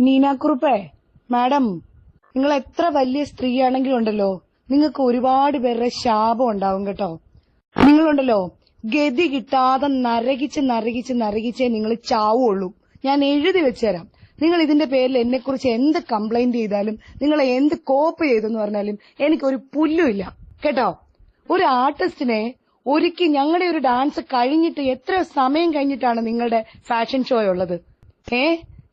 നീനാക്കുറുപ്പേ madam നിങ്ങൾ എത്ര വലിയ സ്ത്രീയാണെങ്കിലും ഉണ്ടല്ലോ നിങ്ങൾക്ക് ഒരുപാട് പേരുടെ ശാപം ഉണ്ടാവും കേട്ടോ. നിങ്ങളുണ്ടല്ലോ ഗതി കിട്ടാതെ നരകിച്ച് നരകിച്ച് നരകിച്ചേ നിങ്ങൾ ചാവുള്ളൂ. ഞാൻ എഴുതി വെച്ചുതരാം. നിങ്ങൾ ഇതിന്റെ പേരിൽ എന്നെ കുറിച്ച് എന്ത് കംപ്ലൈന്റ് ചെയ്താലും നിങ്ങൾ എന്ത് കോപ്പ് ചെയ്തെന്ന് പറഞ്ഞാലും എനിക്ക് ഒരു പുല്ലുമില്ല കേട്ടോ? ഒരു ആർട്ടിസ്റ്റിനെ ഒരുക്കി ഞങ്ങളുടെ ഒരു ഡാൻസ് കഴിഞ്ഞിട്ട് എത്ര സമയം കഴിഞ്ഞിട്ടാണ് നിങ്ങളുടെ ഫാഷൻ ഷോ ഉള്ളത് ഏ?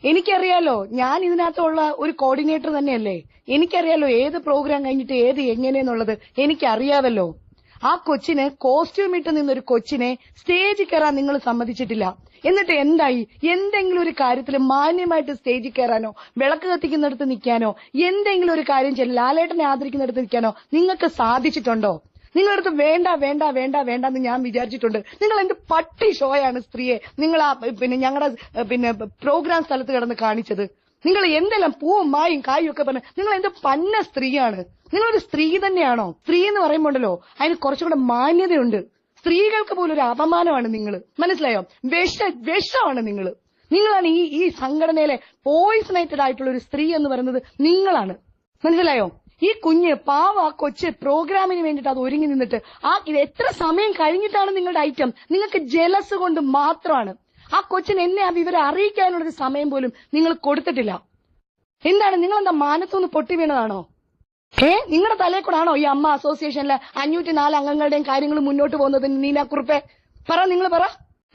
എനിക്കറിയാലോ ഞാൻ ഇതിനകത്തുള്ള ഒരു കോർഡിനേറ്റർ തന്നെയല്ലേ? എനിക്കറിയാലോ ഏത് പ്രോഗ്രാം കഴിഞ്ഞിട്ട് ഏത് എങ്ങനെയെന്നുള്ളത് എനിക്കറിയാവല്ലോ. ആ കൊച്ചിന് കോസ്റ്റ്യൂം ഇട്ട് നിന്നൊരു കൊച്ചിനെ സ്റ്റേജിൽ കയറാൻ നിങ്ങൾ സമ്മതിച്ചിട്ടില്ല. എന്നിട്ട് എന്തായി? എന്തെങ്കിലും ഒരു കാര്യത്തിൽ മാന്യമായിട്ട് സ്റ്റേജിൽ കയറാനോ വിളക്ക് കത്തിക്കുന്നിടത്ത് നിൽക്കാനോ എന്തെങ്കിലും ഒരു കാര്യം ലാലേട്ടനെ ആദരിക്കുന്നിടത്ത് നിൽക്കാനോ നിങ്ങൾക്ക് സാധിച്ചിട്ടുണ്ടോ? നിങ്ങളടുത്ത് വേണ്ട വേണ്ട വേണ്ട വേണ്ട എന്ന് ഞാൻ വിചാരിച്ചിട്ടുണ്ട്. നിങ്ങൾ എന്ത് പട്ടി ഷോയാണ് സ്ത്രീയെ? നിങ്ങൾ ആ പിന്നെ ഞങ്ങളുടെ പിന്നെ പ്രോഗ്രാം സ്ഥലത്ത് കിടന്ന് കാണിച്ചത്. നിങ്ങൾ എന്തെല്ലാം പൂവും മായും കായും ഒക്കെ പറഞ്ഞ് നിങ്ങൾ എന്ത് പന്ന സ്ത്രീയാണ്? നിങ്ങളൊരു സ്ത്രീ തന്നെയാണോ? സ്ത്രീ എന്ന് പറയുമ്പോണ്ടല്ലോ അതിന് കുറച്ചുകൂടെ മാന്യതയുണ്ട്. സ്ത്രീകൾക്ക് പോലും ഒരു അപമാനമാണ് നിങ്ങൾ മനസ്സിലായോ? വിഷ വിഷമാണ് നിങ്ങൾ നിങ്ങളാണ് ഈ ഈ സംഘടനയിലെ പോയിസണേറ്റഡ് ആയിട്ടുള്ള ഒരു സ്ത്രീ എന്ന് പറയുന്നത് നിങ്ങളാണ്. മനസ്സിലായോ? ഈ കുഞ്ഞ് പാവ കൊച്ച് പ്രോഗ്രാമിന് വേണ്ടിയിട്ട് അത് ഒരുങ്ങി നിന്നിട്ട് ആ ഇത് എത്ര സമയം കഴിഞ്ഞിട്ടാണ് നിങ്ങളുടെ ഐറ്റം? നിങ്ങൾക്ക് ജലസ് കൊണ്ട് മാത്രമാണ്. ആ കൊച്ചിന് എന്നെ ആ വിവരം അറിയിക്കാനുള്ളൊരു സമയം പോലും നിങ്ങൾ കൊടുത്തിട്ടില്ല. എന്താണ് നിങ്ങൾ എന്താ മാനത്തുനിന്ന് പൊട്ടി വീണതാണോ? ഏ? നിങ്ങളുടെ തലയിൽ ഈ അമ്മ അസോസിയേഷനിലെ അഞ്ഞൂറ്റി നാല് അംഗങ്ങളുടെയും കാര്യങ്ങൾ മുന്നോട്ട് പോകുന്നത്? നീനാക്കുറുപ്പെ പറ നിങ്ങൾ പറ.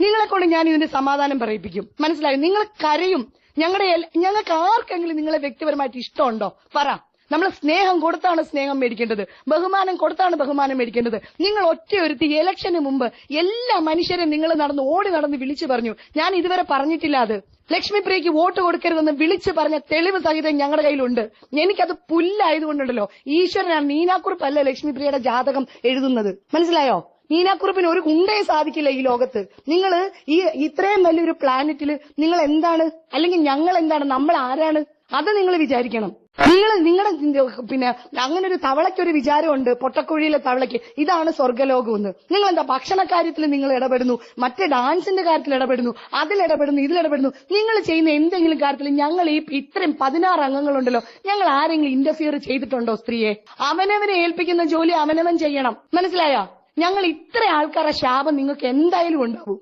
നിങ്ങളെ കൊണ്ട് ഞാൻ ഇതിന്റെ സമാധാനം പറയിപ്പിക്കും. മനസ്സിലായോ? നിങ്ങൾ കരയും. ഞങ്ങളുടെ ഞങ്ങൾക്ക് ആർക്കെങ്കിലും നിങ്ങളെ വ്യക്തിപരമായിട്ട് ഇഷ്ടമുണ്ടോ? പറ. നമ്മൾ സ്നേഹം കൊടുത്താണ് സ്നേഹം മേടിക്കേണ്ടത്. ബഹുമാനം കൊടുത്താണ് ബഹുമാനം മേടിക്കേണ്ടത്. നിങ്ങൾ ഒറ്റയൊരുത്തി ഇലക്ഷന് മുമ്പ് എല്ലാ മനുഷ്യരെയും നിങ്ങൾ നടന്ന് ഓടി നടന്ന് വിളിച്ചു പറഞ്ഞു ഞാൻ ഇതുവരെ പറഞ്ഞിട്ടില്ല അത്. ലക്ഷ്മിപ്രിയക്ക് വോട്ട് കൊടുക്കരുതെന്ന് വിളിച്ചു പറഞ്ഞ തെളിവ് സഹിതം ഞങ്ങളുടെ കയ്യിലുണ്ട്. എനിക്കത് പുല്ലായതുകൊണ്ടുണ്ടല്ലോ. ഈശ്വരനാണ് നീനാക്കുറിപ്പല്ല ലക്ഷ്മിപ്രിയയുടെ ജാതകം എഴുതുന്നത്. മനസ്സിലായോ? നീനാക്കുറിപ്പിന് ഒരു കുണ്ടേ സാധിക്കില്ല ഈ ലോകത്ത്. നിങ്ങൾ ഈ ഇത്രയും വലിയൊരു പ്ലാനറ്റിൽ നിങ്ങൾ എന്താണ്? അല്ലെങ്കിൽ ഞങ്ങൾ എന്താണ്? നമ്മൾ ആരാണ്? അത് നിങ്ങൾ വിചാരിക്കണം. നിങ്ങൾ നിങ്ങളുടെ പിന്നെ അങ്ങനെ ഒരു തവളക്കൊരു വിചാരമുണ്ട് പൊട്ടക്കുഴിയിലെ തവളയ്ക്ക്. ഇതാണ് സ്വർഗലോകം എന്ന്. നിങ്ങൾ എന്താ ഭക്ഷണ കാര്യത്തിൽ നിങ്ങൾ ഇടപെടുന്നു മറ്റേ ഡാൻസിന്റെ കാര്യത്തിൽ ഇടപെടുന്നു അതിൽ ഇടപെടുന്നു ഇതിൽ ഇടപെടുന്നു. നിങ്ങൾ ചെയ്യുന്ന എന്തെങ്കിലും കാര്യത്തിൽ ഞങ്ങൾ ഈ ഇത്രയും പതിനാറ് അംഗങ്ങളുണ്ടല്ലോ ഞങ്ങൾ ആരെങ്കിലും ഇന്റർഫിയർ ചെയ്തിട്ടുണ്ടോ സ്ത്രീയെ? അവനവനെ ഏൽപ്പിക്കുന്ന ജോലി അവനവൻ ചെയ്യണം. മനസ്സിലായോ? ഞങ്ങൾ ഇത്ര ആൾക്കാരുടെ ശാപം നിങ്ങൾക്ക് എന്തായാലും ഉണ്ടാവും.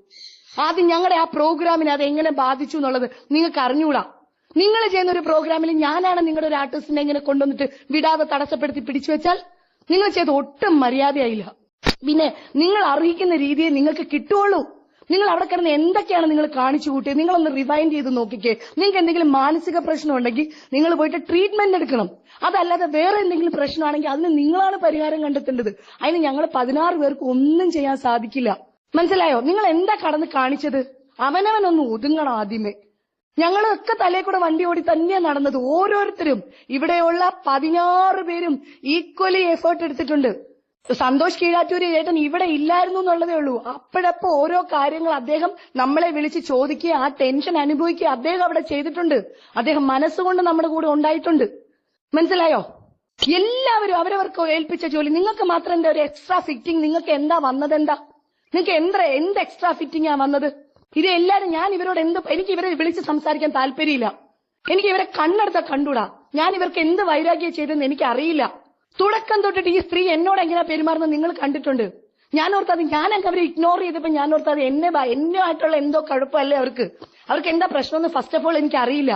ആദ്യം ഞങ്ങളുടെ ആ പ്രോഗ്രാമിനെ അത് എങ്ങനെ ബാധിച്ചു എന്നുള്ളത് നിങ്ങൾക്ക് അറിഞ്ഞൂടാ. നിങ്ങൾ ചെയ്യുന്ന ഒരു പ്രോഗ്രാമിൽ ഞാനാണ് നിങ്ങളുടെ ഒരു ആർട്ടിസ്റ്റിനെ ഇങ്ങനെ കൊണ്ടുവന്നിട്ട് വിടാതെ തടസ്സപ്പെടുത്തി പിടിച്ചു വെച്ചാൽ നിങ്ങൾ ചെയ്ത് ഒട്ടും മര്യാദയായില്ല. പിന്നെ നിങ്ങൾ അർഹിക്കുന്ന രീതിയെ നിങ്ങൾക്ക് കിട്ടുള്ളൂ നിങ്ങൾ അവിടെ കിടന്ന് എന്തൊക്കെയാണ് നിങ്ങൾ കാണിച്ചു കൂട്ടിയത്? നിങ്ങളൊന്ന് റിവൈൻഡ് ചെയ്ത് നോക്കിക്കേ. നിങ്ങൾക്ക് എന്തെങ്കിലും മാനസിക പ്രശ്നം ഉണ്ടെങ്കിൽ നിങ്ങൾ പോയിട്ട് ട്രീറ്റ്മെന്റ് എടുക്കണം. അതല്ലാതെ വേറെ എന്തെങ്കിലും പ്രശ്നമാണെങ്കിൽ അതിന് നിങ്ങളാണ് പരിഹാരം കണ്ടെത്തേണ്ടത്. അതിന് ഞങ്ങൾ പതിനാറ് പേർക്ക് ഒന്നും ചെയ്യാൻ സാധിക്കില്ല. മനസ്സിലായോ? നിങ്ങൾ എന്താ കടന്ന് കാണിച്ചത്? അവനവനൊന്ന് ഒതുങ്ങണം ആദ്യമേ. ഞങ്ങളൊക്കെ തലേ കൂടെ വണ്ടി ഓടി തന്നെയാണ് നടന്നത്. ഓരോരുത്തരും ഇവിടെയുള്ള പതിനാറ് പേരും ഈക്വലി എഫേർട്ട് എടുത്തിട്ടുണ്ട്. സന്തോഷ് കീഴാറ്റൂര് ചേട്ടൻ ഇവിടെ ഇല്ലായിരുന്നു എന്നുള്ളതേ ഉള്ളൂ. അപ്പോഴപ്പോ ഓരോ കാര്യങ്ങൾ അദ്ദേഹം നമ്മളെ വിളിച്ച് ചോദിക്കുക ആ ടെൻഷൻ അനുഭവിക്കുക അദ്ദേഹം അവിടെ ചെയ്തിട്ടുണ്ട്. അദ്ദേഹം മനസ്സുകൊണ്ട് നമ്മുടെ കൂടെ ഉണ്ടായിട്ടുണ്ട്. മനസ്സിലായോ? എല്ലാവരും അവരവർക്ക് ഏൽപ്പിച്ച ജോലി. നിങ്ങൾക്ക് മാത്രം എന്താ ഒരു എക്സ്ട്രാ ഫിറ്റിംഗ് നിങ്ങൾക്ക് എന്താ വന്നത് എന്താ? നിങ്ങൾക്ക് എന്താ എന്ത് എക്സ്ട്രാ ഫിറ്റിംഗ് ആ വന്നത്? ഇത് എല്ലാരും ഞാൻ ഇവരോട് എന്ത് എനിക്ക് ഇവരെ വിളിച്ച് സംസാരിക്കാൻ താല്പര്യമില്ല. എനിക്ക് ഇവരെ കണ്ണെടുത്ത കണ്ടൂടാ. ഞാൻ ഇവർക്ക് എന്ത് വൈരാഗ്യം ചെയ്തെന്ന് എനിക്ക് അറിയില്ല. തുടക്കം തൊട്ടിട്ട് ഈ സ്ത്രീ എന്നോട് എങ്ങനെ പെരുമാറുന്നത് നിങ്ങൾ കണ്ടിട്ടുണ്ട്. ഞാൻ ഓർത്തത് ഞാനൊക്കെ അവരെ ഇഗ്നോർ ചെയ്തപ്പോ ഞാൻ ഓർത്തത് എന്നെ എന്നെ ആയിട്ടുള്ള എന്തോ കുഴപ്പമല്ലേ അവർക്ക്. അവർക്ക് എന്താ പ്രശ്നം എന്ന് ഫസ്റ്റ് ഓഫ് ഓൾ എനിക്ക് അറിയില്ല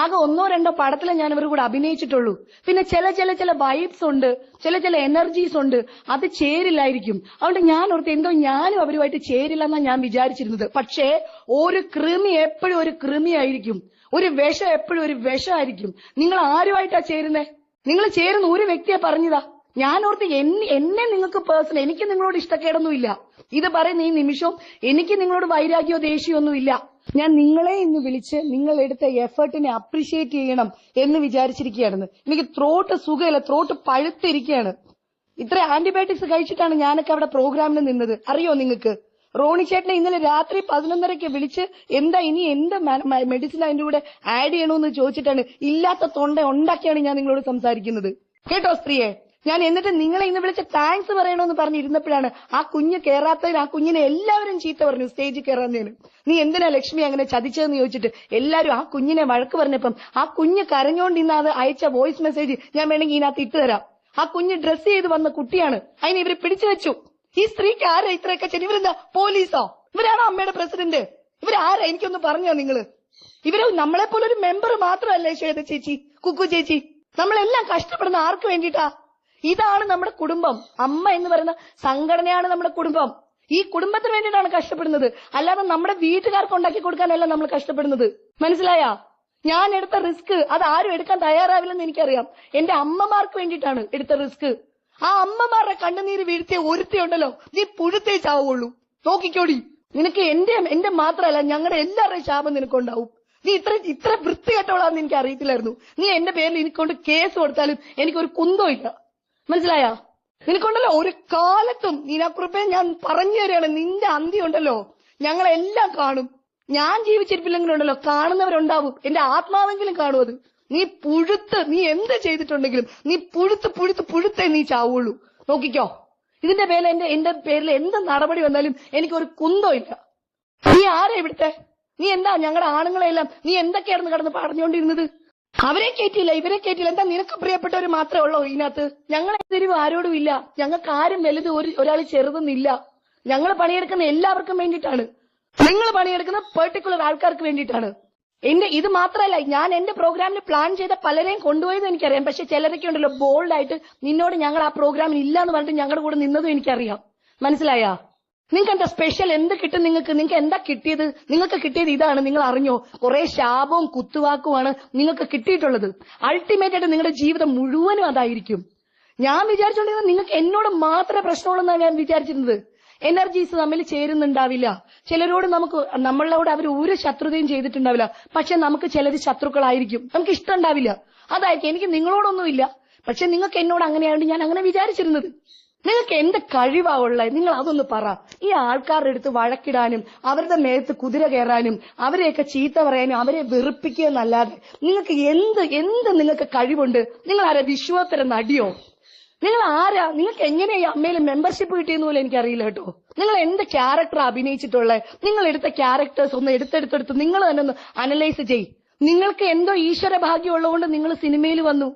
ആകെ ഒന്നോ രണ്ടോ പടത്തിലെ ഞാൻ ഇവർ കൂടെ അഭിനയിച്ചിട്ടുള്ളൂ. പിന്നെ ചില ചില ചില വൈബ്സ് ഉണ്ട്. ചില ചില എനർജീസ് ഉണ്ട്. അത് ചേരില്ലായിരിക്കും. അതുകൊണ്ട് ഞാൻ ഓർത്ത് എന്തോ ഞാനും അവരുമായിട്ട് ചേരില്ല എന്നാ ഞാൻ വിചാരിച്ചിരുന്നത്. പക്ഷേ ഒരു കൃമി എപ്പോഴും ഒരു കൃമിയായിരിക്കും. ഒരു വിഷം എപ്പോഴും ഒരു വിഷമായിരിക്കും. നിങ്ങൾ ആരുമായിട്ടാ ചേരുന്നത് നിങ്ങൾ ചേരുന്ന ഒരു വ്യക്തിയെ പറഞ്ഞതാ. ഞാൻ ഓർത്ത് എന്നെ നിങ്ങൾക്ക് പേഴ്സണൽ എനിക്ക് നിങ്ങളോട് ഇഷ്ടക്കേടൊന്നുമില്ല. ഇത് പറയുന്ന ഈ നിമിഷവും എനിക്ക് നിങ്ങളോട് വൈരാഗ്യോ ദേഷ്യമൊന്നും ഇല്ല ഞാൻ നിങ്ങളെ ഇന്ന് വിളിച്ച് നിങ്ങൾ എടുത്ത എഫേർട്ടിനെ അപ്രീഷിയേറ്റ് ചെയ്യണം എന്ന് വിചാരിച്ചിരിക്കുകയാണെന്ന് എനിക്ക് ത്രോട്ട് സുഖമില്ല ത്രോട്ട് പഴുത്തിരിക്കുകയാണ്. ഇത്ര ആന്റിബയോട്ടിക്സ് കഴിച്ചിട്ടാണ് ഞാനൊക്കെ അവിടെ പ്രോഗ്രാമിന് നിന്നത്. അറിയോ നിങ്ങൾക്ക്? റോണി ചേട്ടനെ ഇന്നലെ രാത്രി പതിനൊന്നരയ്ക്ക് വിളിച്ച് എന്താ ഇനി എന്ത് മെഡിസിൻ അതിന്റെ കൂടെ ആഡ് ചെയ്യണമെന്ന് ചോദിച്ചിട്ടാണ് ഇല്ലാത്ത തൊണ്ട ഉണ്ടാക്കിയാണ് ഞാൻ നിങ്ങളോട് സംസാരിക്കുന്നത്. കേട്ടോ സ്ത്രീയെ? ഞാൻ എന്നിട്ട് നിങ്ങളെ ഇന്ന് വിളിച്ച് താങ്ക്സ് പറയണമെന്ന് പറഞ്ഞിരുന്നപ്പോഴാണ് ആ കുഞ്ഞ് കേറാത്തതിന് ആ കുഞ്ഞിനെ എല്ലാവരും ചീത്ത പറഞ്ഞു സ്റ്റേജിൽ കയറാന്നതിന് നീ എന്തിനാ ലക്ഷ്മി അങ്ങനെ ചതിച്ചതെന്ന് ചോദിച്ചിട്ട് എല്ലാവരും ആ കുഞ്ഞിനെ വഴക്ക് പറഞ്ഞപ്പം ആ കുഞ്ഞ് കരഞ്ഞോണ്ട് ഇന്ന് അത് അയച്ച വോയിസ് മെസ്സേജ് ഞാൻ വേണമെങ്കിൽ ഇതിനകത്ത് ഇട്ട് തരാം. ആ കുഞ്ഞ് ഡ്രസ് ചെയ്ത് വന്ന കുട്ടിയാണ്. അതിനെ ഇവർ പിടിച്ചു വെച്ചു. ഈ സ്ത്രീക്ക് ആരാ ഇത്രയൊക്കെ ചെയ്ത് ഇവരെന്താ? പോലീസോ? ഇവരാണോ അമ്മയുടെ പ്രസിഡന്റ് ഇവരാരാ? എനിക്കൊന്ന് പറഞ്ഞോ നിങ്ങൾ. ഇവർ നമ്മളെ പോലെ ഒരു മെമ്പർ മാത്രമല്ലേ ശ്വേത ചേച്ചി കുക്കു ചേച്ചി? നമ്മളെല്ലാം കഷ്ടപ്പെടുന്ന ആർക്ക് വേണ്ടിയിട്ടാ? ഇതാണ് നമ്മുടെ കുടുംബം. അമ്മ എന്ന് പറയുന്ന സംഘടനയാണ് നമ്മുടെ കുടുംബം. ഈ കുടുംബത്തിന് വേണ്ടിയിട്ടാണ് കഷ്ടപ്പെടുന്നത്. അല്ലാതെ നമ്മുടെ വീട്ടുകാർക്ക് ഉണ്ടാക്കി കൊടുക്കാനല്ല നമ്മൾ കഷ്ടപ്പെടുന്നത്. മനസ്സിലായാ? ഞാൻ എടുത്ത റിസ്ക് അത് ആരും എടുക്കാൻ തയ്യാറാവില്ലെന്ന് എനിക്കറിയാം. എന്റെ അമ്മമാർക്ക് വേണ്ടിയിട്ടാണ് എടുത്ത റിസ്ക്. ആ അമ്മമാരുടെ കണ്ണുനീര് വീഴ്ത്തിയ ഒരുത്തിയുണ്ടല്ലോ നീ പുഴുത്തേ ചാവുള്ളൂ. നോക്കിക്കോടി. നിനക്ക് എന്റെ എന്റെ മാത്രമല്ല ഞങ്ങളുടെ എല്ലാവരുടെയും ശാപം നിനക്കുണ്ടാവും. നീ ഇത്ര ഇത്ര വൃത്തികെട്ടവളാന്ന് എനിക്ക് അറിയത്തില്ലായിരുന്നു നീ എന്റെ പേരിൽ എനിക്കൊണ്ട് കേസ് കൊടുത്താലും എനിക്കൊരു കുന്തോ ഇല്ല മനസ്സിലായാ? നിനക്കുണ്ടല്ലോ ഒരു കാലത്തും നീനാക്കുറിപ്പെ ഞാൻ പറഞ്ഞു തരികയാണ് നിന്റെ അന്തി ഉണ്ടല്ലോ. ഞങ്ങളെല്ലാം കാണും. ഞാൻ ജീവിച്ചിരിപ്പില്ലെങ്കിലും ഉണ്ടല്ലോ കാണുന്നവരുണ്ടാവും. എന്റെ ആത്മാവെങ്കിലും കാണും അത്. നീ പുഴുത്ത് നീ എന്ത് ചെയ്തിട്ടുണ്ടെങ്കിലും നീ പുഴുത്ത് പുഴുത്ത് പുഴുത്തേ നീ ചാവുള്ളൂ. നോക്കിക്കോ. ഇതിന്റെ പേരിൽ എന്റെ എന്റെ പേരിൽ എന്ത് നടപടി വന്നാലും എനിക്കൊരു കുന്തോ ഇല്ല. നീ ആരാ ഇവിടുത്തെ? നീ എന്താ ഞങ്ങളുടെ ആണുങ്ങളെല്ലാം നീ എന്തൊക്കെയായിരുന്നു കടന്ന് പറഞ്ഞുകൊണ്ടിരുന്നത്? അവരെ കയറ്റിയില്ല ഇവരെ കയറ്റിയില്ല എന്താ നിനക്ക് പ്രിയപ്പെട്ടവർ മാത്രമേ ഉള്ളൂ ഇതിനകത്ത്? ഞങ്ങളെ തെരുവ് ആരോടും ഇല്ല. ഞങ്ങൾക്ക് ആരും വലുത് ഒരു ഒരാൾ ചെറുതെന്നില്ല ഞങ്ങൾ പണിയെടുക്കുന്ന എല്ലാവർക്കും വേണ്ടിയിട്ടാണ്. നിങ്ങൾ പണിയെടുക്കുന്ന പെർട്ടിക്കുലർ ആൾക്കാർക്ക് വേണ്ടിയിട്ടാണ്. എന്റെ ഇത് മാത്രമല്ല ഞാൻ എന്റെ പ്രോഗ്രാമിന് പ്ലാൻ ചെയ്ത പലരെയും കൊണ്ടുപോയത് എനിക്കറിയാം. പക്ഷെ ചിലരൊക്കെ ഉണ്ടല്ലോ ബോൾഡായിട്ട് നിന്നോട് ഞങ്ങൾ ആ പ്രോഗ്രാമിന് ഇല്ല എന്ന് പറഞ്ഞിട്ട് ഞങ്ങളുടെ കൂടെ നിന്നതും എനിക്കറിയാം. മനസ്സിലായാ? നിങ്ങൾക്ക് എന്താ സ്പെഷ്യൽ എന്ത് കിട്ടും നിങ്ങൾക്ക്? നിങ്ങൾക്ക് എന്താ കിട്ടിയത്? നിങ്ങൾക്ക് കിട്ടിയത് ഇതാണ്. നിങ്ങൾ അറിഞ്ഞോ? കുറെ ശാപവും കുത്തുവാക്കുമാണ് നിങ്ങൾക്ക് കിട്ടിയിട്ടുള്ളത്. അൾട്ടിമേറ്റ് ആയിട്ട് നിങ്ങളുടെ ജീവിതം മുഴുവനും അതായിരിക്കും. ഞാൻ വിചാരിച്ചുകൊണ്ടിരുന്നത് നിങ്ങൾക്ക് എന്നോട് മാത്രമേ പ്രശ്നമുള്ളൂ എന്നാണ് ഞാൻ വിചാരിച്ചിരുന്നത്. എനർജീസ് തമ്മിൽ ചേരുന്നുണ്ടാവില്ല. ചിലരോട് നമുക്ക് നമ്മളോട് അവർ ഒരു ശത്രുതയും ചെയ്തിട്ടുണ്ടാവില്ല. പക്ഷെ നമുക്ക് ചിലർ ശത്രുക്കളായിരിക്കും. നമുക്ക് ഇഷ്ടം ഉണ്ടാവില്ല അതായിരിക്കും. എനിക്ക് നിങ്ങളോടൊന്നുമില്ല. പക്ഷെ നിങ്ങൾക്ക് എന്നോട് അങ്ങനെയായതുകൊണ്ട് ഞാൻ അങ്ങനെ വിചാരിച്ചിരുന്നത്. നിങ്ങൾക്ക് എന്ത് കഴിവാ ഉള്ളത് നിങ്ങൾ അതൊന്ന് പറ. ഈ ആൾക്കാരുടെ അടുത്ത് വഴക്കിടാനും അവരുടെ മേത്ത് കുതിര കയറാനും അവരെയൊക്കെ ചീത്ത പറയാനും അവരെ വെറുപ്പിക്കുക എന്നല്ലാതെ നിങ്ങൾക്ക് എന്ത് എന്ത് നിങ്ങൾക്ക് കഴിവുണ്ട്? നിങ്ങൾ ആരാ വിശ്വാസര നടിയോ? നിങ്ങൾ ആരാ? നിങ്ങൾക്ക് എങ്ങനെയാ ഈ അമ്മയിൽ മെമ്പർഷിപ്പ് കിട്ടിയെന്ന് പോലും എനിക്കറിയില്ല കേട്ടോ. നിങ്ങൾ എന്ത് ക്യാരക്ടർ അഭിനയിച്ചിട്ടുള്ളത് നിങ്ങൾ എടുത്ത ക്യാരക്ടേഴ്സ് ഒന്ന് എടുത്തെടുത്തെടുത്ത് നിങ്ങൾ തന്നെ ഒന്ന് അനലൈസ് ചെയ്. നിങ്ങൾക്ക് എന്തോ ഈശ്വര ഭാഗ്യം ഉള്ളതുകൊണ്ട് നിങ്ങൾ സിനിമയിൽ വന്നു.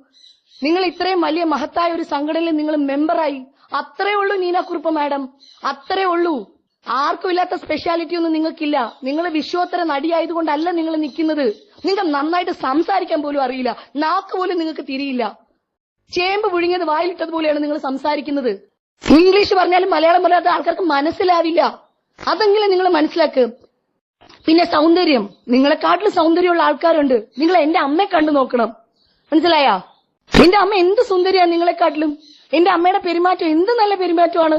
നിങ്ങൾ ഇത്രയും വലിയ മഹത്തായ ഒരു സംഘടനയിൽ നിങ്ങൾ മെമ്പറായി അത്രേ ഉള്ളൂ നീനാക്കുറുപ്പ് മാഡം. അത്രേ ഉള്ളൂ. ആർക്കും ഇല്ലാത്ത സ്പെഷ്യാലിറ്റി ഒന്നും നിങ്ങൾക്കില്ല. നിങ്ങൾ വിശ്വോത്തര നടിയായതുകൊണ്ടല്ല നിങ്ങൾ നിൽക്കുന്നത്. നിങ്ങൾക്ക് നന്നായിട്ട് സംസാരിക്കാൻ പോലും അറിയില്ല. നാക്ക് പോലും നിങ്ങൾക്ക് തിരിയില്ല. ചേമ്പ് പുഴുങ്ങിയത് വായിലിട്ടതുപോലെയാണ് നിങ്ങൾ സംസാരിക്കുന്നത്. ഇംഗ്ലീഷ് പറഞ്ഞാലും മലയാളം പറയാത്ത ആൾക്കാർക്ക് മനസ്സിലാവില്ല. അതെങ്കിലും നിങ്ങൾ മനസ്സിലാക്ക്. പിന്നെ സൗന്ദര്യം. നിങ്ങളെക്കാട്ടിലും സൗന്ദര്യമുള്ള ആൾക്കാരുണ്ട്. നിങ്ങൾ എന്റെ അമ്മയെ കണ്ടു നോക്കണം. മനസ്സിലായാ? എന്റെ അമ്മ എന്ത് സുന്ദരിയാണ് നിങ്ങളെക്കാട്ടിലും എന്റെ അമ്മയുടെ പെരുമാറ്റം എന്ത് നല്ല പെരുമാറ്റമാണ്?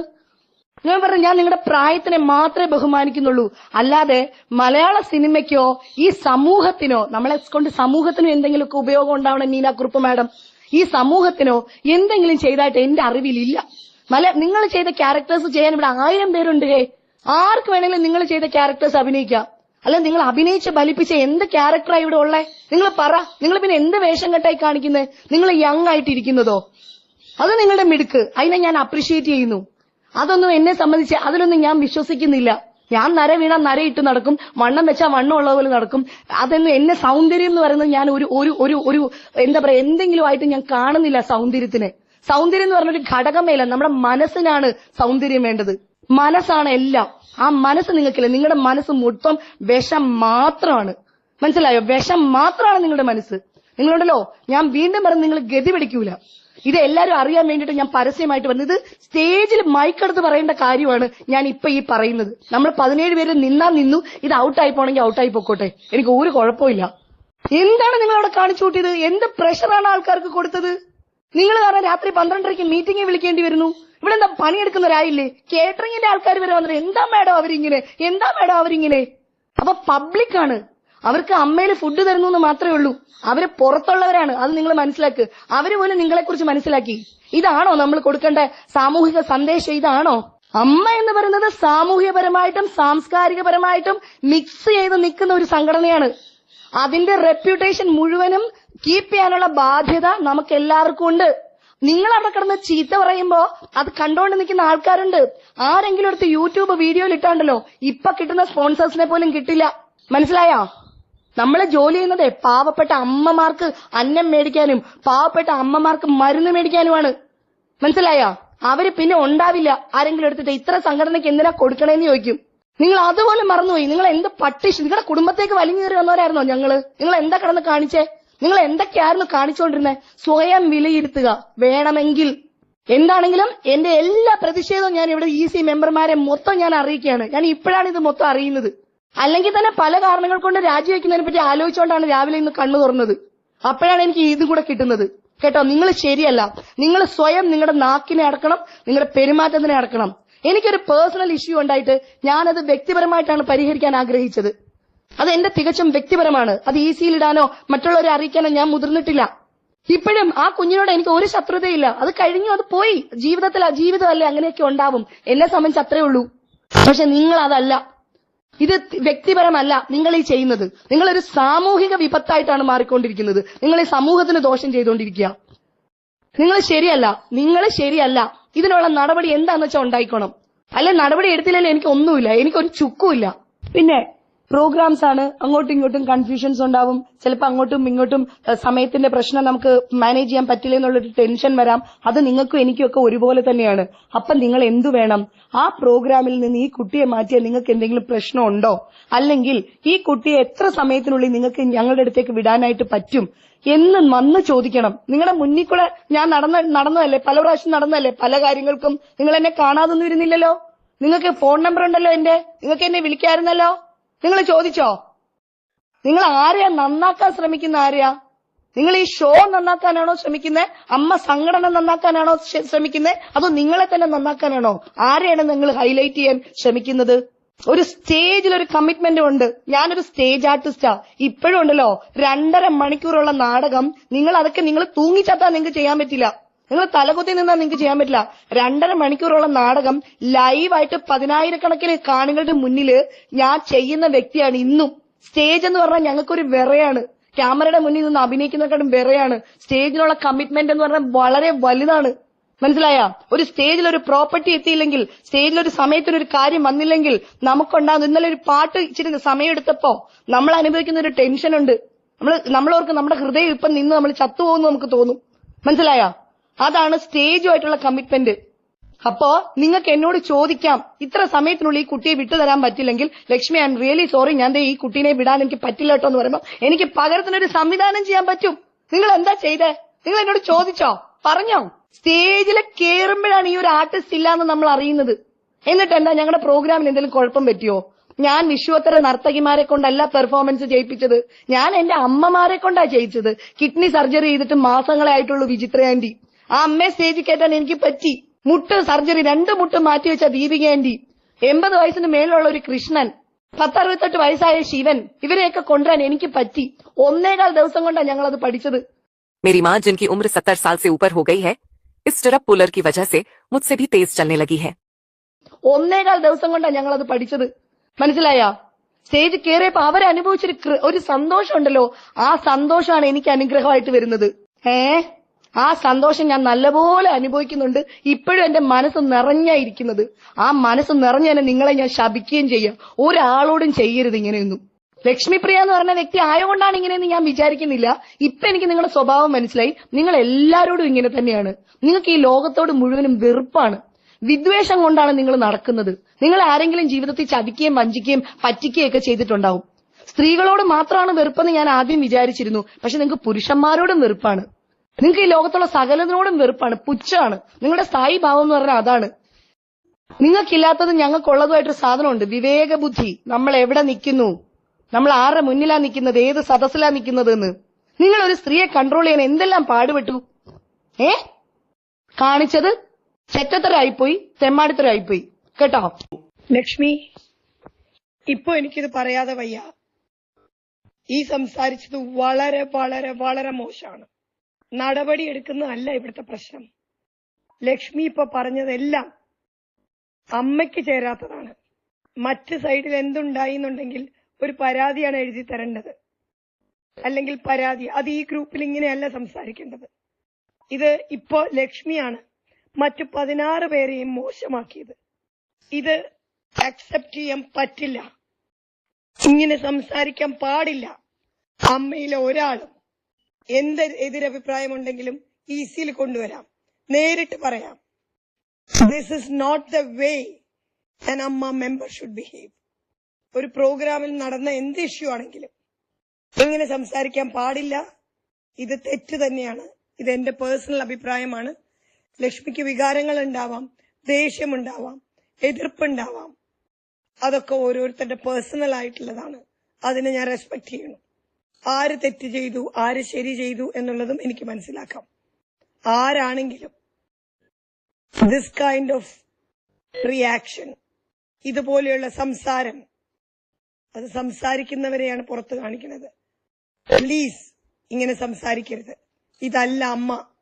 ഞാൻ പറഞ്ഞു ഞാൻ നിങ്ങളുടെ പ്രായത്തിനെ മാത്രമേ ബഹുമാനിക്കുന്നുള്ളൂ. അല്ലാതെ മലയാള സിനിമയ്ക്കോ ഈ സമൂഹത്തിനോ നമ്മളെ കൊണ്ട് സമൂഹത്തിനോ എന്തെങ്കിലുമൊക്കെ ഉപയോഗം ഉണ്ടാവണം നീന കുറുപ്പ് മാഡം. ഈ സമൂഹത്തിനോ എന്തെങ്കിലും ചെയ്തായിട്ട് എന്റെ അറിവിലില്ല. മല നിങ്ങൾ ചെയ്ത ക്യാരക്ടേഴ്സ് ചെയ്യാൻ ഇവിടെ ആയിരം പേരുണ്ട്. ഹേ ആർക്ക് വേണമെങ്കിലും നിങ്ങൾ ചെയ്ത ക്യാരക്ടേഴ്സ് അഭിനയിക്കാം. അല്ല നിങ്ങൾ അഭിനയിച്ച് ബലിപ്പിച്ച എന്ത് ക്യാരക്ടറാണ് ഇവിടെ ഉള്ളേ? നിങ്ങൾ പറ നിങ്ങൾ പിന്നെ എന്ത് വേഷം കെട്ടായി കാണിക്കുന്നത് നിങ്ങൾ യങ് ആയിട്ടിരിക്കുന്നതോ? അത് നിങ്ങളുടെ മിടുക്ക്. അതിനെ ഞാൻ അപ്രീഷിയേറ്റ് ചെയ്യുന്നു. അതൊന്നും എന്നെ സംബന്ധിച്ച് അതിലൊന്നും ഞാൻ വിശ്വസിക്കുന്നില്ല. ഞാൻ നര വീണ നരയിട്ട് നടക്കും. വണ്ണം വെച്ചാൽ വണ്ണം ഉള്ള പോലെ നടക്കും. അതൊന്നും എന്നെ സൗന്ദര്യം എന്ന് പറയുന്നത് ഞാൻ ഒരു ഒരു ഒരു ഒരു എന്താ പറയാ എന്തെങ്കിലും ആയിട്ട് ഞാൻ കാണുന്നില്ല സൗന്ദര്യത്തിനെ. സൗന്ദര്യം എന്ന് പറഞ്ഞൊരു ഘടകമേല നമ്മുടെ മനസ്സിനാണ് സൗന്ദര്യം വേണ്ടത്. മനസ്സാണ് എല്ലാം. ആ മനസ്സ് നിങ്ങൾക്കില്ല. നിങ്ങളുടെ മനസ്സ് മൊത്തം വിഷം മാത്രമാണ്. മനസ്സിലായോ? വിഷം മാത്രമാണ് നിങ്ങളുടെ മനസ്സ്. നിങ്ങളുണ്ടല്ലോ? ഞാൻ വീണ്ടും പറഞ്ഞ് നിങ്ങൾ ഗതി പിടിക്കൂല. ഇത് എല്ലാവരും അറിയാൻ വേണ്ടിയിട്ട് ഞാൻ പരസ്യമായിട്ട് വന്നത് സ്റ്റേജിൽ മൈക്കെടുത്ത് പറയേണ്ട കാര്യമാണ് ഞാൻ ഇപ്പൊ ഈ പറയുന്നത്. നമ്മൾ പതിനേഴ് പേര് നിന്നാ നിന്നു ഇത് ഔട്ടായി പോണെങ്കിൽ ഔട്ടായി പൊക്കോട്ടെ. എനിക്ക് ഒരു കുഴപ്പമില്ല. എന്താണ് നിങ്ങൾ അവിടെ കാണിച്ചു കൂട്ടിയത്? എന്ത് പ്രഷറാണ് ആൾക്കാർക്ക് കൊടുത്തത്? നിങ്ങൾ കാരണം രാത്രി പന്ത്രണ്ടരയ്ക്ക് മീറ്റിംഗ് വിളിക്കേണ്ടി വരുന്നു. ഇവിടെ എന്താ പണിയെടുക്കുന്നവരായില്ലേ കേറ്ററിംഗിന്റെ ആൾക്കാർ വരെ വന്നിട്ട് എന്താ മേഡം അവരിങ്ങനെ? എന്താ മേഡം അവരിങ്ങനെ? അപ്പൊ പബ്ലിക് ആണ്. അവർക്ക് അമ്മയിൽ ഫുഡ് തരുന്നു എന്ന് മാത്രമേ ഉള്ളൂ. അവർ പുറത്തുള്ളവരാണ്. അത് നിങ്ങൾ മനസ്സിലാക്കുക അവർ പോലും നിങ്ങളെ കുറിച്ച് മനസ്സിലാക്കി. ഇതാണോ നമ്മൾ കൊടുക്കേണ്ട സാമൂഹിക സന്ദേശം? ഇതാണോ? അമ്മ എന്ന് പറയുന്നത് സാമൂഹ്യപരമായിട്ടും സാംസ്കാരികപരമായിട്ടും മിക്സ് ചെയ്ത് നിൽക്കുന്ന ഒരു സംഘടനയാണ്. അതിന്റെ റെപ്യൂട്ടേഷൻ മുഴുവനും കീപ്പ് ചെയ്യാനുള്ള ബാധ്യത നമുക്ക് എല്ലാവർക്കും ഉണ്ട്. നിങ്ങൾ അവിടെ കിടന്ന് ചീത്ത പറയുമ്പോ അത് കണ്ടോണ്ട് നിൽക്കുന്ന ആൾക്കാരുണ്ട്. ആരെങ്കിലും എടുത്ത് യൂട്യൂബ് വീഡിയോയിൽ ഇട്ടാണ്ടല്ലോ ഇപ്പൊ കിട്ടുന്ന സ്പോൺസേഴ്സിനെ പോലും കിട്ടില്ല. മനസ്സിലായോ? നമ്മൾ ജോലി ചെയ്യുന്നത് പാവപ്പെട്ട അമ്മമാർക്ക് അന്നം മേടിക്കാനും പാവപ്പെട്ട അമ്മമാർക്ക് മരുന്ന് മേടിക്കാനുമാണ്. മനസ്സിലായോ? അവർ പിന്നെ ഉണ്ടാവില്ല. ആരെങ്കിലും എടുത്തിട്ട് ഇത്ര സംഘടനയ്ക്ക് എന്തിനാ കൊടുക്കണേന്ന് ചോദിക്കും. നിങ്ങൾ അതുപോലെ മറന്നുപോയി. നിങ്ങൾ എന്ത് പട്ടിഷ് നിങ്ങളുടെ കുടുംബത്തേക്ക് വലിഞ്ഞു കയറി വന്നവരായിരുന്നോ ഞങ്ങൾ? നിങ്ങൾ എന്താ കിടന്ന് കാണിച്ചേ? നിങ്ങൾ എന്തൊക്കെയായിരുന്നു കാണിച്ചുകൊണ്ടിരുന്നത് സ്വയം വിലയിരുത്തുക വേണമെങ്കിൽ. എന്താണെങ്കിലും എന്റെ എല്ലാ പ്രതിഷേധവും ഞാൻ ഇവിടെ ഇ സി മെമ്പർമാരെ മൊത്തം ഞാൻ അറിയിക്കുകയാണ്. ഞാൻ ഇപ്പോഴാണ് ഇത് മൊത്തം അറിയുന്നത്. അല്ലെങ്കിൽ തന്നെ പല കാരണങ്ങൾ കൊണ്ട് രാജിവെക്കുന്നതിനെ പറ്റി ആലോചിച്ചുകൊണ്ടാണ് രാവിലെ ഇന്ന് കണ്ണു തുറന്നത്. അപ്പോഴാണ് എനിക്ക് ഇതും കൂടെ കിട്ടുന്നത്. കേട്ടോ നിങ്ങൾ ശരിയല്ല. നിങ്ങൾ സ്വയം നിങ്ങളുടെ നാക്കിനെ അടക്കണം നിങ്ങളുടെ പെരുമാറ്റത്തിനെ അടക്കണം. എനിക്കൊരു പേഴ്സണൽ ഇഷ്യൂ ഉണ്ടായിട്ട് ഞാനത് വ്യക്തിപരമായിട്ടാണ് പരിഹരിക്കാൻ ആഗ്രഹിച്ചത്. അത് എന്റെ തികച്ചും വ്യക്തിപരമാണ്. അത് ഈസിയിൽ ഇടാനോ മറ്റുള്ളവരെ അറിയിക്കാനോ ഞാൻ മുതിർന്നിട്ടില്ല. ഇപ്പോഴും ആ കുഞ്ഞിനോട് എനിക്ക് ഒരു ശത്രുതയില്ല. അത് കഴിഞ്ഞു അത് പോയി. ജീവിതത്തിൽ ജീവിതമല്ലേ അങ്ങനെയൊക്കെ ഉണ്ടാവും. എന്നെ സംബന്ധിച്ച് അത്രേ ഉള്ളൂ. പക്ഷെ നിങ്ങൾ അതല്ല. ഇത് വ്യക്തിപരമല്ല. നിങ്ങൾ ഈ ചെയ്യുന്നത്. നിങ്ങളൊരു സാമൂഹിക വിപത്തായിട്ടാണ് മാറിക്കൊണ്ടിരിക്കുന്നത്. നിങ്ങൾ ഈ സമൂഹത്തിന് ദോഷം ചെയ്തുകൊണ്ടിരിക്കുക. നിങ്ങൾ ശരിയല്ല. നിങ്ങൾ ശരിയല്ല. ഇതിനുള്ള നടപടി എന്താണെന്ന് വെച്ചാൽ ഉണ്ടായിക്കോണം. അല്ലെ നടപടി എടുത്തില്ലെങ്കിൽ എനിക്ക് ഒന്നുമില്ല എനിക്കൊരു ചുക്കുമില്ല. പിന്നെ പ്രോഗ്രാംസ് ആണ്. അങ്ങോട്ടും ഇങ്ങോട്ടും കൺഫ്യൂഷൻസ് ഉണ്ടാവും. ചിലപ്പോൾ അങ്ങോട്ടും ഇങ്ങോട്ടും സമയത്തിന്റെ പ്രശ്നം നമുക്ക് മാനേജ് ചെയ്യാൻ പറ്റില്ല എന്നുള്ളൊരു ടെൻഷൻ വരാം. അത് നിങ്ങൾക്കും എനിക്കും ഒക്കെ ഒരുപോലെ തന്നെയാണ്. അപ്പം നിങ്ങൾ എന്തു വേണം? ആ പ്രോഗ്രാമിൽ നിന്ന് ഈ കുട്ടിയെ മാറ്റിയാൽ നിങ്ങൾക്ക് എന്തെങ്കിലും പ്രശ്നമുണ്ടോ അല്ലെങ്കിൽ ഈ കുട്ടിയെ എത്ര സമയത്തിനുള്ളിൽ നിങ്ങൾക്ക് ഞങ്ങളുടെ അടുത്തേക്ക് വിടാനായിട്ട് പറ്റും? എന്ന് വന്ന് ചോദിക്കണം. നിങ്ങളുടെ മുന്നിൽ കൂടെ ഞാൻ നടന്ന നടന്നതല്ലേ? പല പ്രാവശ്യം നടന്നതല്ലേ? പല കാര്യങ്ങൾക്കും നിങ്ങൾ എന്നെ കാണാതൊന്നും ഇരുന്നില്ലല്ലോ? നിങ്ങൾക്ക് ഫോൺ നമ്പർ ഉണ്ടല്ലോ എന്റെ നിങ്ങൾക്ക് എന്നെ വിളിക്കായിരുന്നല്ലോ? നിങ്ങൾ ചോദിച്ചോ? നിങ്ങൾ ആരെയാ നന്നാക്കാൻ ശ്രമിക്കുന്ന ആരെയാ? നിങ്ങൾ ഈ ഷോ നന്നാക്കാനാണോ ശ്രമിക്കുന്നത് അമ്മ സംഘടന നന്നാക്കാനാണോ ശ്ര- ശ്രമിക്കുന്നത് അതോ നിങ്ങളെ തന്നെ നന്നാക്കാനാണോ? ആരെയാണ് നിങ്ങൾ ഹൈലൈറ്റ് ചെയ്യാൻ ശ്രമിക്കുന്നത്? ഒരു സ്റ്റേജിൽ ഒരു കമ്മിറ്റ്മെന്റ് ഉണ്ട്. ഞാനൊരു സ്റ്റേജ് ആർട്ടിസ്റ്റാ ഇപ്പോഴും ഉണ്ടല്ലോ. രണ്ടര മണിക്കൂറുള്ള നാടകം. നിങ്ങൾ അതൊക്കെ നിങ്ങൾ തൂങ്ങിച്ചാത്താൻ നിങ്ങൾക്ക് ചെയ്യാൻ പറ്റില്ല. നിങ്ങൾ തലകുത്തി നിന്നാ നിങ്ങൾക്ക് ചെയ്യാൻ പറ്റില്ല. രണ്ടര മണിക്കൂറുള്ള നാടകം ലൈവായിട്ട് പതിനായിരക്കണക്കിന് കാണികളുടെ മുന്നിൽ ഞാൻ ചെയ്യുന്ന വ്യക്തിയാണ് ഇന്നും. സ്റ്റേജ് എന്ന് പറഞ്ഞാൽ ഞങ്ങൾക്കൊരു വിറയാണ്. ക്യാമറയുടെ മുന്നിൽ നിന്ന് അഭിനയിക്കുന്നതിനെക്കാളും വിറയാണ്. സ്റ്റേജിനുള്ള കമ്മിറ്റ്മെന്റ് എന്ന് പറഞ്ഞാൽ വളരെ വലുതാണ്. മനസ്സിലായ? ഒരു സ്റ്റേജിൽ ഒരു പ്രോപ്പർട്ടി എത്തിയില്ലെങ്കിൽ സ്റ്റേജിൽ ഒരു സമയത്തിന് ഒരു കാര്യം വന്നില്ലെങ്കിൽ നമുക്കുണ്ടാകുന്ന ഇന്നലെ ഒരു പാട്ട് ഇച്ചിരി സമയം എടുത്തപ്പോ നമ്മൾ അനുഭവിക്കുന്ന ഒരു ടെൻഷൻ ഉണ്ട്. നമ്മൾ നമ്മളോർക്ക് നമ്മുടെ ഹൃദയം ഇപ്പം നിന്ന് നമ്മൾ ചത്തുപോകുന്നു നമുക്ക് തോന്നും. മനസ്സിലായ? അതാണ് സ്റ്റേജുമായിട്ടുള്ള കമ്മിറ്റ്മെന്റ് അപ്പോ നിങ്ങൾക്ക് എന്നോട് ചോദിക്കാം ഇത്ര സമയത്തിനുള്ളിൽ ഈ കുട്ടിയെ വിട്ടുതരാൻ പറ്റില്ലെങ്കിൽ Lakshmi I'm really sorry ഞാൻ ഈ കുട്ടീനെ വിടാൻ എനിക്ക് പറ്റില്ല കേട്ടോ എന്ന് പറയുമ്പോൾ എനിക്ക് പകരത്തിനൊരു സംവിധാനം ചെയ്യാൻ പറ്റും. നിങ്ങൾ എന്താ ചെയ്തേ? നിങ്ങൾ എന്നോട് ചോദിച്ചോ? പറഞ്ഞോ? സ്റ്റേജിൽ കേറുമ്പോഴാണ് ഈ ഒരു ആർട്ടിസ്റ്റ് ഇല്ല എന്ന് നമ്മൾ അറിയുന്നത്. എന്നിട്ട് എന്താ ഞങ്ങളുടെ പ്രോഗ്രാമിന് എന്തെങ്കിലും കുഴപ്പം പറ്റിയോ? ഞാൻ വിശ്വത്തര നർത്തകിമാരെ കൊണ്ടല്ല പെർഫോമൻസ് ചെയ്യിപ്പിച്ചത് ഞാൻ എന്റെ അമ്മമാരെ കൊണ്ടാ ചെയ്യിച്ചത് കിഡ്നി സർജറി ചെയ്തിട്ട് മാസങ്ങളെ ആയിട്ടുള്ളൂ വിചിത്ര ആന്റി ആ അമ്മയെ സ്റ്റേജിൽ കയറ്റാൻ എനിക്ക് പറ്റി മുട്ട് സർജറി രണ്ട് മുട്ട് മാറ്റി വെച്ച ദീപിക ആന്റി എൺപത് വയസ്സിന് മേലുള്ള ഒരു കൃഷ്ണൻ പത്തറുപത്തെട്ട് വയസ്സായ ശിവൻ ഇവരെയൊക്കെ കൊണ്ടുവരാൻ എനിക്ക് പറ്റി ഒന്നേകാൽ ദിവസം കൊണ്ടാണ് ഞങ്ങൾ അത് പഠിച്ചത് मेरी माँ जिनकी उम्र सत्तर साल से ऊपर हो गई है इस स्टरअप पुलर की वजह से मुझसे भी तेज चलने लगी है ഒന്നേകാൽ ദിവസം കൊണ്ടാണ് ഞങ്ങൾ അത് പഠിച്ചത് മനസ്സിലായ സ്റ്റേജ് കയറിയപ്പോ അവരനുഭവിച്ചൊരു കൃ- ഒരു സന്തോഷം ഉണ്ടല്ലോ ആ സന്തോഷമാണ് എനിക്ക് അനുഗ്രഹമായിട്ട് വരുന്നത് ഏ ആ സന്തോഷം ഞാൻ നല്ലപോലെ അനുഭവിക്കുന്നുണ്ട്. ഇപ്പോഴും എന്റെ മനസ്സ് നിറഞ്ഞായിരിക്കുന്നത്. ആ മനസ്സ് നിറഞ്ഞതിനെ നിങ്ങളെ ഞാൻ ശപിക്കുകയും ചെയ്യാം. ഒരാളോടും ചെയ്യരുത് ഇങ്ങനെയൊന്നും. ലക്ഷ്മിപ്രിയ എന്ന് പറഞ്ഞ വ്യക്തി ആയതുകൊണ്ടാണ് ഇങ്ങനെയെന്ന് ഞാൻ വിചാരിക്കുന്നില്ല. ഇപ്പൊ എനിക്ക് നിങ്ങളുടെ സ്വഭാവം മനസ്സിലായി. നിങ്ങൾ എല്ലാരോടും ഇങ്ങനെ തന്നെയാണ്. നിങ്ങൾക്ക് ഈ ലോകത്തോട് മുഴുവനും വെറുപ്പാണ്. വിദ്വേഷം കൊണ്ടാണ് നിങ്ങൾ നടക്കുന്നത്. നിങ്ങൾ ആരെങ്കിലും ജീവിതത്തിൽ ചതിക്കുകയും വഞ്ചിക്കുകയും പറ്റിക്കുകയും ഒക്കെ ചെയ്തിട്ടുണ്ടാവും. സ്ത്രീകളോട് മാത്രമാണ് വെറുപ്പെന്ന് ഞാൻ ആദ്യം വിചാരിച്ചിരുന്നു. പക്ഷെ നിങ്ങൾക്ക് പുരുഷന്മാരോടും വെറുപ്പാണ്. നിങ്ങൾക്ക് ഈ ലോകത്തുള്ള സകലതിനോടും വെറുപ്പാണ് പുച്ഛമാണ്. നിങ്ങളുടെ സ്ഥായി ഭാവം എന്ന് പറഞ്ഞാൽ അതാണ്. നിങ്ങൾക്കില്ലാത്തത് ഞങ്ങൾക്കുള്ളതുമായിട്ടൊരു സാധനമുണ്ട്. വിവേക ബുദ്ധി നമ്മൾ എവിടെ നിൽക്കുന്നു? നമ്മൾ ആരുടെ മുന്നിലാ നിൽക്കുന്നത്? ഏത് സദസ്സിലാ നിൽക്കുന്നത് എന്ന്. നിങ്ങൾ ഒരു സ്ത്രീയെ കൺട്രോൾ ചെയ്യാൻ എന്തെല്ലാം പാടുപെട്ടു? ഏ? കാണിച്ചത് ചെറ്റത്തരായിപ്പോയി തെമ്മാടിത്തരായിപ്പോയി. കേട്ടോ? ലക്ഷ്മി ഇപ്പൊ എനിക്കിത് പറയാതെ വയ്യ. ഈ സംസാരിച്ചത് വളരെ വളരെ വളരെ മോശമാണ്. നടപടി എടുക്കുന്നതല്ല ഇവിടുത്തെ പ്രശ്നം. ലക്ഷ്മി ഇപ്പൊ പറഞ്ഞതെല്ലാം അമ്മയ്ക്ക് ചേരാത്തതാണ്. മറ്റ് സൈഡിൽ എന്തുണ്ടായി എന്നുണ്ടെങ്കിൽ ഒരു പരാതിയാണ് എഴുതി തരേണ്ടത്. അല്ലെങ്കിൽ പരാതി. അത് ഈ ഗ്രൂപ്പിൽ ഇങ്ങനെയല്ല സംസാരിക്കേണ്ടത്. ഇത് ഇപ്പോ ലക്ഷ്മിയാണ് മറ്റു പതിനാറ് പേരെയും മോശമാക്കിയത്. ഇത് അക്സെപ്റ്റ് ചെയ്യാൻ പറ്റില്ല. ഇങ്ങനെ സംസാരിക്കാൻ പാടില്ല. അമ്മയിലെ ഒരാളും എന്ത് എതിരഭിപ്രായമുണ്ടെങ്കിലും ഈസിയിൽ കൊണ്ടുവരാം. നേരിട്ട് പറയാം. This is not the way an AMMA member should behave ഒരു പ്രോഗ്രാമിൽ നടന്ന എന്ത് ഇഷ്യൂ ആണെങ്കിലും എങ്ങനെ സംസാരിക്കാൻ പാടില്ല. ഇത് തെറ്റ് തന്നെയാണ്. ഇത് എന്റെ പേഴ്സണൽ അഭിപ്രായമാണ്. ലക്ഷ്മിക്ക് വികാരങ്ങൾ ഉണ്ടാവാം ദേഷ്യമുണ്ടാവാം എതിർപ്പുണ്ടാവാം. അതൊക്കെ ഓരോരുത്തരുടെ പേഴ്സണൽ ആയിട്ടുള്ളതാണ്. അതിനെ ഞാൻ റെസ്പെക്ട് ചെയ്യണം ആര് തെറ്റ് ചെയ്തു ആര് ശരി ചെയ്തു എന്നുള്ളതും എനിക്ക് മനസ്സിലാക്കാം. ആരാണെങ്കിലും ദിസ് കൈൻഡ് ഓഫ് റിയാക്ഷൻ ഇതുപോലെയുള്ള സംസാരം അത് സംസാരിക്കുന്നവരെയാണ് പുറത്ത് കാണിക്കുന്നത്. പ്ലീസ് ഇങ്ങനെ സംസാരിക്കരുത്. ഇതല്ല അമ്മ.